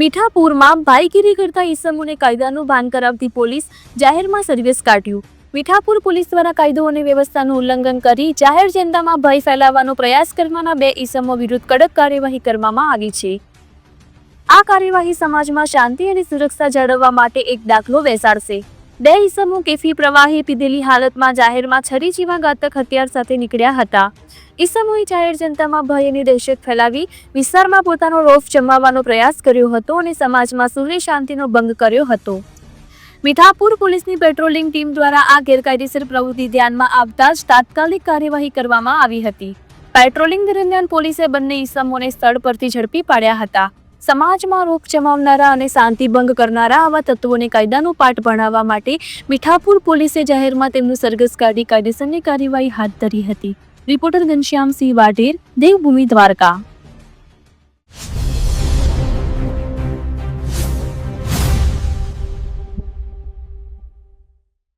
મીઠાપુરમાં ભાઈગીરી કરતા ઈસમોને કાયદાનું ભાન કરાવતી પોલીસ જાહેરમાં સર્વિસ કાઢ્યું. મીઠાપુર પોલીસ દ્વારા કાયદો અને વ્યવસ્થાનું ઉલ્લંઘન કરી જાહેર જનતામાં ભય ફેલાવવાનો પ્રયાસ કરવાના બે ઈસમો વિરુદ્ધ કડક કાર્યવાહી કરવામાં આવી છે. આ કાર્યવાહી સમાજમાં શાંતિ અને સુરક્ષા જાળવવા માટે એક દાખલો બેસાડશે. બે ઈસમો કેફી પ્રવાહી પીધેલી હાલતમાં જાહેરમાં છરી જેવા ઘાતક હથિયાર સાથે નીકળ્યા હતા. ઈસમોએ જાહેર જનતામાં ભય અને દહેશત ફેલાવી વિસ્તારમાં પોતાનો રોફ જમાવવાનો પ્રયાસ કર્યો હતો અને સમાજમાં સૂર્ય શાંતિનો ભંગ કર્યો હતો. મીઠાપુર પોલીસની પેટ્રોલિંગ ટીમ દ્વારા આ ગેરકાયદેસર પ્રવૃત્તિ ધ્યાનમાં આવતા જ તાત્કાલિક કાર્યવાહી કરવામાં આવી હતી. પેટ્રોલિંગ દરમિયાન પોલીસે બંને ઈસમોને સ્થળ પરથી ઝડપી પાડ્યા હતા. સમાજમાં રોગ જમાવનારા અને શાંતિ ભંગ કરનારા આવા તત્વોને કાયદાનું પાઠ ભણાવવા માટે મીઠાપુર પોલીસે જાહેરમાં તેમનું સરઘસ કાઢી કાયદેસરની કાર્યવાહી હાથ ધરી હતી. રિપોર્ટર ઘનશ્યામસિંહ વાઢેર, દેવભૂમિ દ્વારકા.